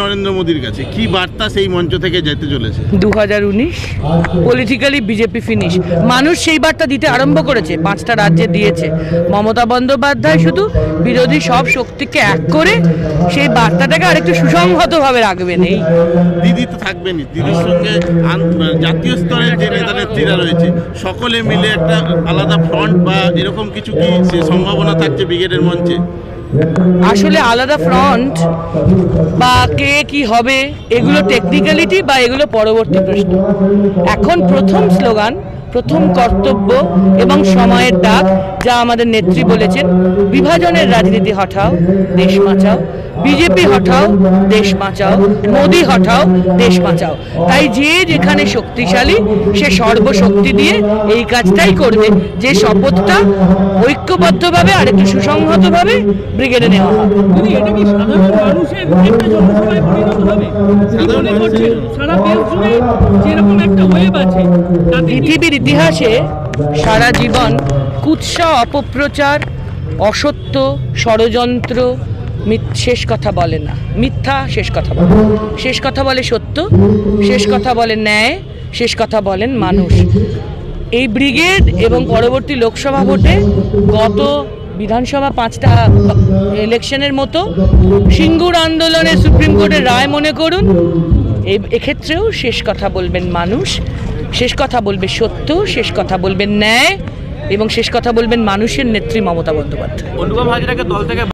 নরেন্দ্র মোদীর কাছে? কি বার্তা সেই মঞ্চ থেকে যেতে চলেছে? দু হাজার উনিশ পলিটিক্যালি বিজেপি ফিনিশ মানুষ সেই বার্তা দিতে আরম্ভ করেছে পাঁচটা রাজ্যে দিয়েছে। মমতা বন্দ্যোপাধ্যায় শুধু বিরোধী সব শক্তিকে এক করে সেই বার্তাটাকে আরেকটু সুসংহতভাবে রাখবেন এই। দিদি তো থাকবেনই। দিদির সঙ্গে জাতীয় স্তরের যে নেতা নেত্রীরা রয়েছে সকলে মিলে একটা আলাদা ফ্রন্ট বা এরকম কিছু কি সে সম্ভাবনা থাকছে ব্রিগেডের মঞ্চে? আসলে আলাদা ফ্রন্ট বা কে কি হবে, এগুলো টেকনিক্যালিটি বা এগুলো পরবর্তী প্রশ্ন। এখন প্রথম স্লোগান প্রথম কর্তব্য এবং সময়ের ডাক যা আমাদের নেত্রী বলেছেন বিভাজনের রাজনীতি হঠাও দেশ বাঁচাও বিজেপি হঠাও দেশ বাঁচাও মোদি হঠাও দেশ বাঁচাও। তাই যে যেখানে শক্তিশালী সে সর্বশক্তি দিয়ে এই কাজটাই করবে। যে শপথটা ঐক্যবদ্ধভাবে আর একটু সুসংহতভাবে ব্রিগেডে নেওয়া হবে দিদি এটা কি সাধারণ মানুষের একটা জনসভায় পরিণত হবে? মনে করছেন সারা দেশ জুড়ে যেরকম একটা ওয়েব আছে তাতে কি পৃথিবীর ইতিহাসে সারা জীবন কুৎসা, অপপ্রচার, অসত্য, ষড়যন্ত্র শেষ কথা বলে না। মিথ্যা, শেষ কথা বলে শেষ কথা বলে সত্য, শেষ কথা বলে ন্যায়, শেষ কথা বলেন মানুষ। এই ব্রিগেড এবং পরবর্তী লোকসভা ভোটে গত বিধানসভা পাঁচটা ইলেকশনের মতো সিঙ্গুর আন্দোলনে সুপ্রিম কোর্টের রায় মনে করুন। এক্ষেত্রেও শেষ কথা বলবেন মানুষ, শেষ কথা বলবে সত্য, শেষ কথা বলবেন ন্যায় এবং শেষ কথা বলবেন মানুষের নেত্রী মমতা বন্দ্যোপাধ্যায়। অনুপম হাজরাকে দল থেকে